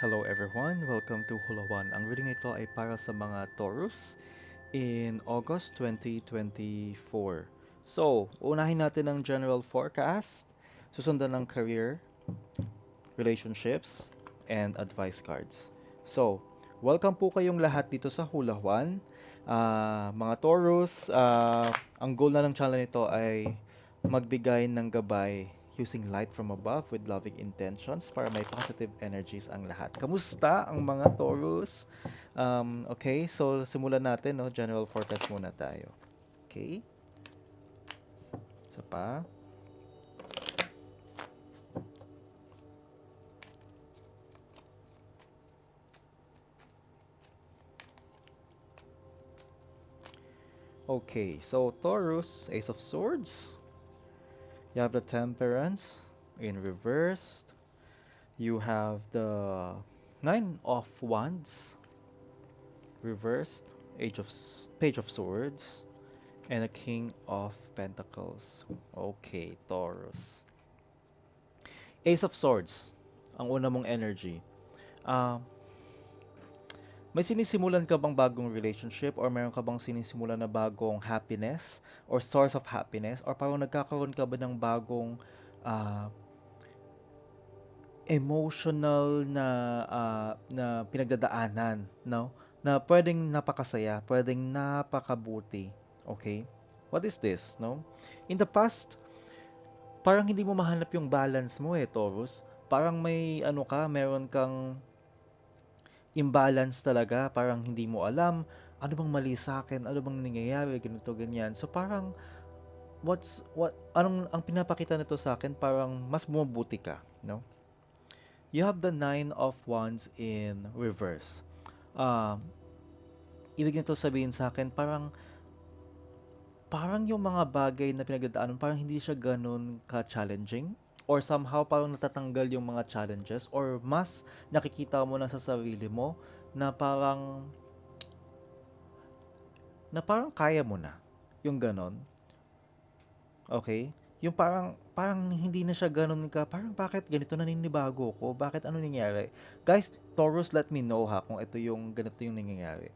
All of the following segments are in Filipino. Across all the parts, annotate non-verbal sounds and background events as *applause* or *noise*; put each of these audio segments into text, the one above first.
Hello everyone, welcome to Hulawan. Ang reading nito ay para sa mga Taurus in August 2024. So, unahin natin ang general forecast, susundan ng career, relationships, and advice cards. So, welcome po kayong lahat dito sa Hulawan. Ah, mga Taurus, ah, ang goal na ng channel nito ay magbigay ng gabay using light from above with loving intentions para may positive energies ang lahat. Kamusta ang mga Taurus? Um, okay, so simulan natin, no? General forecast muna tayo. Okay? Isa pa. Okay, so Taurus, Ace of Swords. You have the Temperance in reversed. You have the Nine of Wands reversed, Age of Page of Swords, and a King of Pentacles. Okay, Taurus. Ace of Swords, ang una mong energy. Ah, may sinisimulan ka bang bagong relationship or meron ka bang sinisimulan na bagong happiness or source of happiness or parang nagkakaroon ka ba ng bagong ah, emotional na ah, na pinagdadaanan, no? Na pwedeng napakasaya, pwedeng napakabuti. Okay? What is this, no? In the past, parang hindi mo mahanap yung balance mo eh, Taurus. Parang may ano ka, meron kang imbalance talaga, parang hindi mo alam ano bang mali sa akin, ano bang nangyayari, ganito, ganyan. So parang what's what anong ang pinapakita nito sa akin parang mas bumubuti ka, no? You have the nine of wands in reverse. Um, ibig nito sabihin sa akin parang parang yung mga bagay na pinagdadaanan parang hindi siya ganun ka-challenging or somehow parang natatanggal yung mga challenges or mas nakikita mo na sa sarili mo na parang na parang kaya mo na yung ganon. Okay? Yung parang parang hindi na siya ganun ka. Parang bakit ganito naninibago ko? Bakit ano nangyayari? Guys, Taurus, let me know ha kung ito yung ganito yung nangyayari.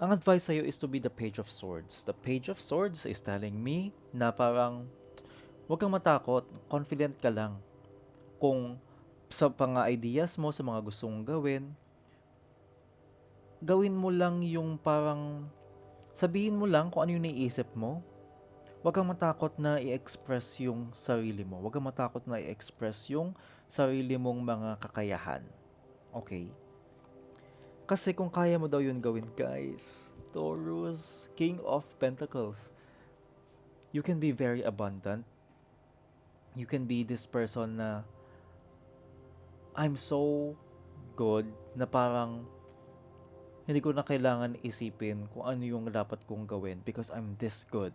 Ang advice sa'yo is to be the page of swords. The page of swords is telling me na parang huwag kang matakot, confident ka lang. Kung sa mga ideas mo, sa mga gusto mong gawin, gawin mo lang yung parang sabihin mo lang kung ano yung naiisip mo. Huwag kang matakot na i-express yung sarili mo. Huwag kang matakot na i-express yung sarili mong mga kakayahan. Okay? Kasi kung kaya mo daw yun gawin, guys, Taurus, King of Pentacles, you can be very abundant. You can be this person na I'm so good na parang hindi ko na kailangan isipin kung ano yung dapat kong gawin because I'm this good.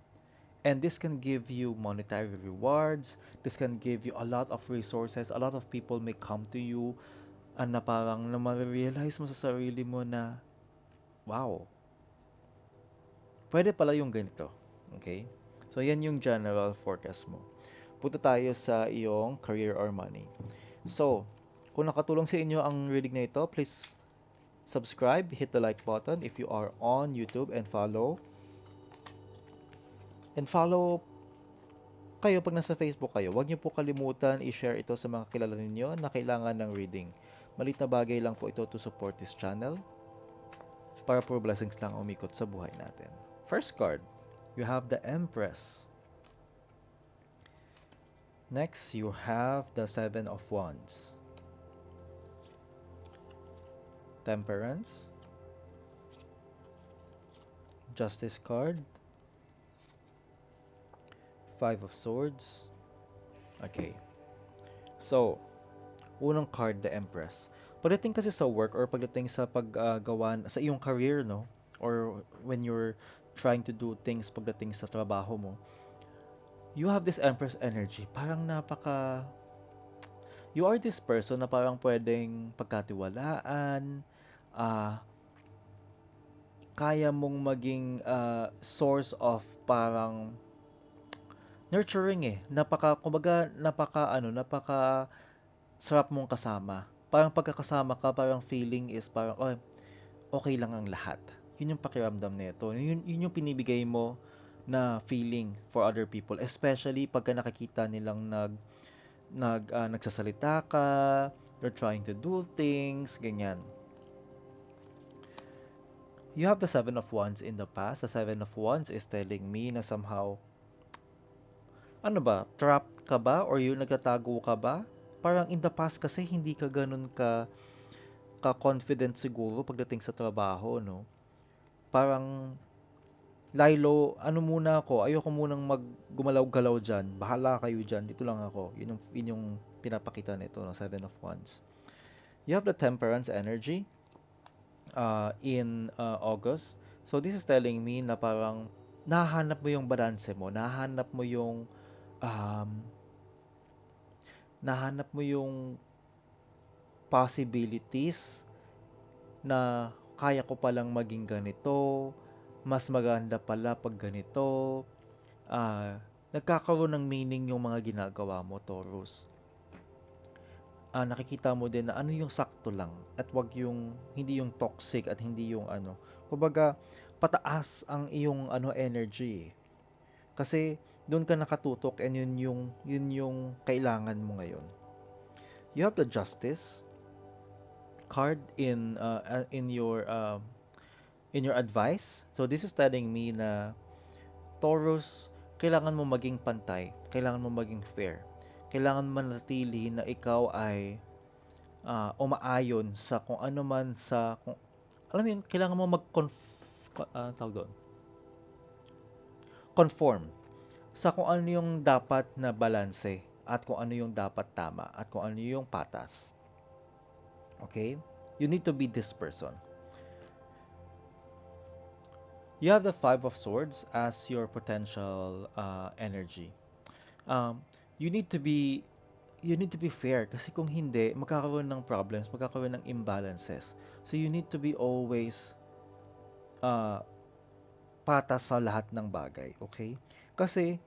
And this can give you monetary rewards. This can give you a lot of resources. A lot of people may come to you and na parang na ma-realize mo sa sarili mo na wow, pwede pala yung ganito. Okay? So, yan yung general forecast mo. Punta tayo sa iyong career or money. So, kung nakatulong sa inyo ang reading na ito, please subscribe, hit the like button if you are on YouTube and follow. And follow kayo pag nasa Facebook kayo. Huwag niyo po kalimutan i-share ito sa mga kilala ninyo na kailangan ng reading. Malit na bagay lang po ito to support this channel para po blessings lang umikot sa buhay natin. First card, you have the Empress. Next, you have the Seven of Wands. Temperance. Justice card. Five of Swords. Okay. So, unang card, the Empress. Pagdating kasi sa work or pagdating sa paggawa sa iyong career, no? Or when you're trying to do things pagdating sa trabaho mo, you have this Empress energy. Parang napaka... You are this person na parang pwedeng pagkatiwalaan, ah, kaya mong maging ah, source of parang nurturing eh. Napaka, kumbaga, napaka, ano, napaka sarap mong kasama. parang pagkakasama ka, parang feeling is parang, oh, okay lang ang lahat. Yun yung pakiramdam nito. Yun, yun yung pinibigay mo na feeling for other people. Especially pagka nakikita nilang nag, nag, ah, nagsasalita ka, they're trying to do things, ganyan. You have the Seven of Wands in the past. The Seven of Wands is telling me na somehow, ano ba, trapped ka ba? Or yung nagtatago ka ba? Parang in the past kasi hindi ka ganun ka ka-confident siguro pagdating sa trabaho, no? Parang, Lilo, ano muna ako, ayoko munang mag gumalaw-galaw dyan. Bahala kayo dyan, dito lang ako. Yun yung, yun yung pinapakita nito ng Seven of Wands. You have the Temperance energy uh, in uh, August. So this is telling me na parang nahanap mo yung balance mo, nahanap mo yung um, nahanap mo yung possibilities na kaya ko palang maging ganito, mas maganda pala pag ganito. Ah, nagkakaroon ng meaning yung mga ginagawa mo, Taurus. Ah, nakikita mo din na ano yung sakto lang at wag yung hindi yung toxic at hindi yung ano. Kumbaga, pataas ang iyong ano energy. eh. Kasi doon ka nakatutok and yun yung yun yung kailangan mo ngayon. You have the justice card in uh, uh, in your um, in your advice. So this is telling me na Taurus, kailangan mo maging pantay, kailangan mo maging fair. Kailangan manatili na ikaw ay ah, umaayon sa kung ano man sa kung alam mo yun, kailangan mo mag uh. Conform sa kung ano yung dapat na balanse at kung ano yung dapat tama at kung ano yung patas. Okay? You need to be this person. You have the Five of Swords as your potential uh, energy. Um, you need to be you need to be fair kasi kung hindi, magkakaroon ng problems, magkakaroon ng imbalances. So you need to be always uh, patas sa lahat ng bagay, okay? Kasi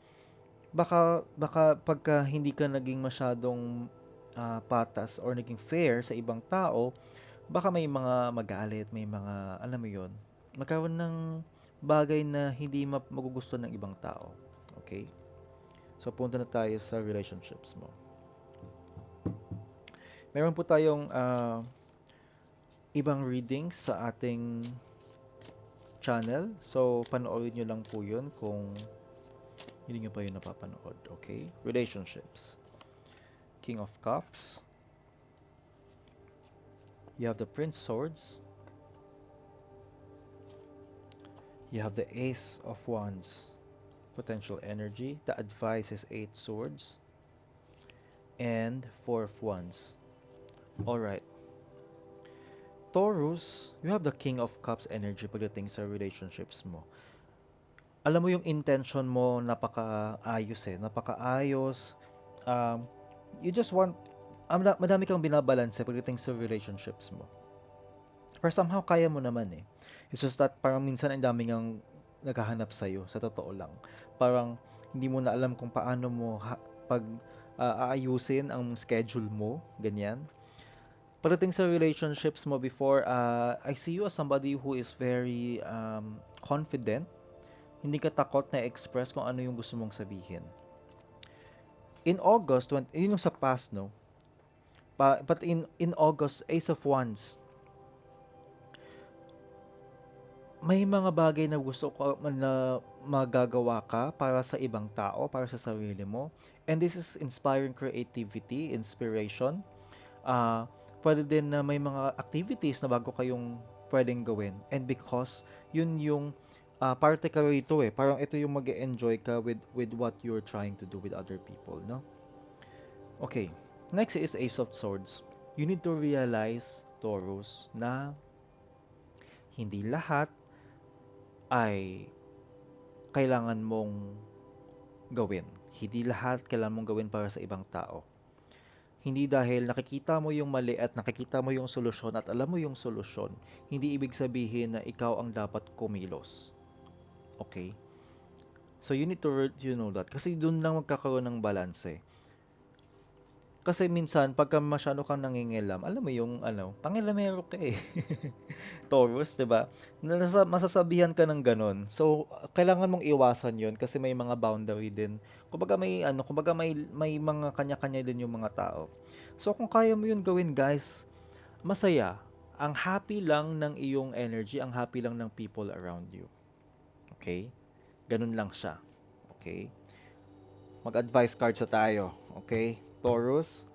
baka baka pagka hindi ka naging masyadong ah, patas or naging fair sa ibang tao, baka may mga magalit, may mga alam mo 'yon. Magkaroon ng bagay na hindi magugustuhan ng ibang tao. Okay? So punta na tayo sa relationships mo. Meron po tayong ah, ibang readings sa ating channel. So panoorin nyo lang po 'yun kung hindi nyo pa yun napapanood. Okay? Relationships. King of Cups. You have the Prince Swords. You have the Ace of Wands. Potential energy. The advice is Eight Swords. And Four of Wands. Alright. Taurus, you have the King of Cups energy pagdating sa relationships mo alam mo yung intention mo napakaayos eh, napakaayos. Um, you just want, um, madami kang binabalanse pagdating sa relationships mo. Pero somehow kaya mo naman eh. It's just that parang minsan ang daming ang naghahanap sa'yo, sa totoo lang. Parang hindi mo na alam kung paano mo ha- pag uh, aayusin ang schedule mo, ganyan. Pagdating sa relationships mo before, uh, I see you as somebody who is very um, confident hindi ka takot na express kung ano yung gusto mong sabihin. In August, when, yun yung sa past, no? But in, in August, Ace of Wands, may mga bagay na gusto ko na magagawa ka para sa ibang tao, para sa sarili mo. And this is inspiring creativity, inspiration. Uh, pwede din na may mga activities na bago kayong pwedeng gawin. And because yun yung uh, parte ka rito eh. Parang ito yung mag enjoy ka with, with what you're trying to do with other people, no? Okay. Next is Ace of Swords. You need to realize, Taurus, na hindi lahat ay kailangan mong gawin. Hindi lahat kailangan mong gawin para sa ibang tao. Hindi dahil nakikita mo yung mali at nakikita mo yung solusyon at alam mo yung solusyon, hindi ibig sabihin na ikaw ang dapat kumilos. Okay? So you need to you know that kasi doon lang magkakaroon ng balance eh. Kasi minsan pagka masyado kang nangingialam, alam mo yung ano, pangilamero ka eh. *laughs* Taurus, 'di ba? Masasabihan ka ng ganun. So, kailangan mong iwasan 'yon kasi may mga boundary din. Kumbaga may ano, kumbaga may may mga kanya-kanya din yung mga tao. So, kung kaya mo 'yun gawin, guys, masaya. Ang happy lang ng iyong energy, ang happy lang ng people around you. Okay? Ganun lang siya. Okay? Mag-advice cards sa tayo. Okay? Taurus.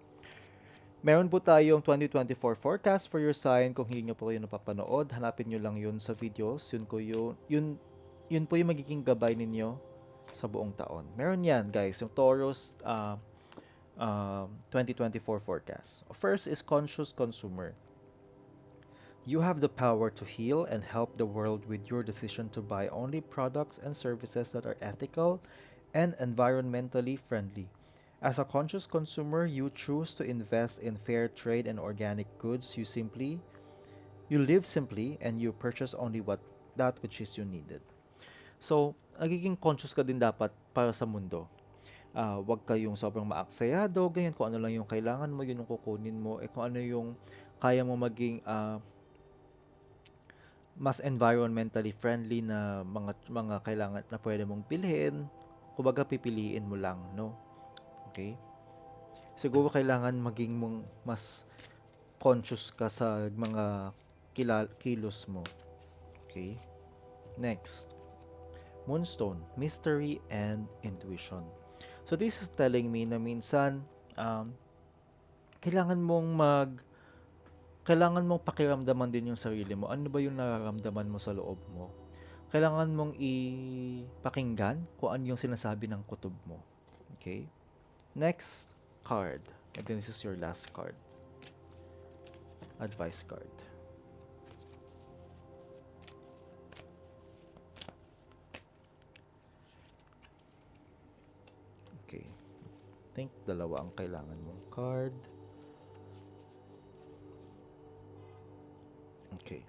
Meron po tayong 2024 forecast for your sign. Kung hindi nyo po kayo napapanood, hanapin nyo lang yun sa videos. Yun, ko yun, yun, yun po yung magiging gabay ninyo sa buong taon. Meron yan, guys. Yung Taurus uh, uh, 2024 forecast. First is conscious consumer. You have the power to heal and help the world with your decision to buy only products and services that are ethical and environmentally friendly. As a conscious consumer, you choose to invest in fair trade and organic goods. You simply you live simply and you purchase only what that which is you needed. So, nagiging conscious ka din dapat para sa mundo. Ah, wag kayong sobrang maaksayado, ganyan kung ano lang yung kailangan mo, yun yung kukunin mo, eh kung ano yung kaya mo maging ah, mas environmentally friendly na mga mga kailangan na pwede mong bilhin, kumbaga pipiliin mo lang, no? Okay? Siguro kailangan maging mong mas conscious ka sa mga kilal kilos mo. Okay? Next. Moonstone, mystery and intuition. So this is telling me na minsan um, kailangan mong mag kailangan mong pakiramdaman din yung sarili mo. Ano ba yung nararamdaman mo sa loob mo? Kailangan mong ipakinggan kung ano yung sinasabi ng kutob mo. Okay? Next card. And then this is your last card. Advice card. Okay. I think dalawa ang kailangan mong card. Okay.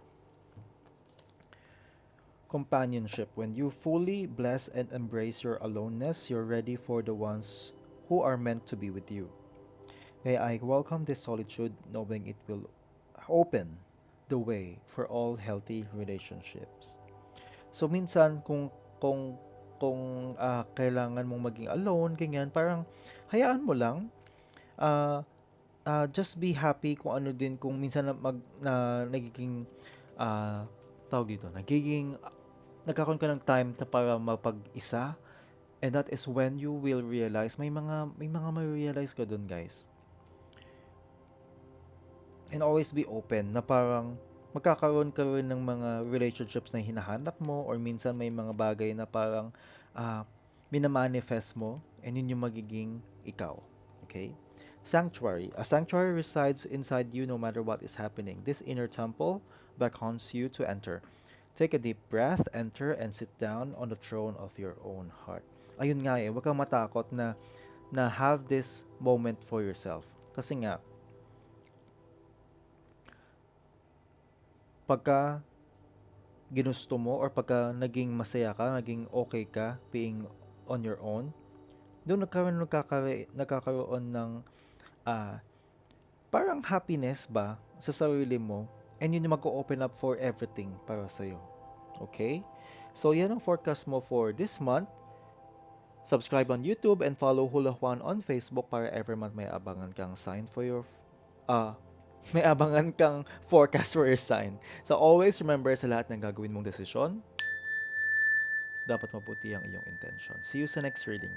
Companionship. When you fully bless and embrace your aloneness, you're ready for the ones who are meant to be with you. May I welcome this solitude knowing it will open the way for all healthy relationships. So minsan kung kung kung ah, kailangan mong maging alone, ganyan, parang hayaan mo lang. ah ah, just be happy kung ano din kung minsan mag na nagiging ah tawag dito, nagiging nagkakaroon ka ng time para mapag-isa And that is when you will realize, may mga, may mga ma-realize ka dun, guys. And always be open na parang magkakaroon ka rin ng mga relationships na hinahanap mo or minsan may mga bagay na parang uh, minamanifest mo and yun yung magiging ikaw. Okay? Sanctuary. A sanctuary resides inside you no matter what is happening. This inner temple beckons you to enter. Take a deep breath, enter, and sit down on the throne of your own heart ayun nga eh, huwag kang matakot na na have this moment for yourself. Kasi nga, pagka ginusto mo or pagka naging masaya ka, naging okay ka being on your own, doon nagkaroon, nagkakaroon, nagkakaroon ng uh, parang happiness ba sa sarili mo and yun yung mag-open up for everything para sa'yo. Okay? So, yan ang forecast mo for this month. Subscribe on YouTube and follow Hula Juan on Facebook para every month may abangan kang sign for your uh, *laughs* may abangan kang forecast for your sign. So always remember sa lahat ng gagawin mong desisyon, dapat maputi ang iyong intention. See you sa next reading.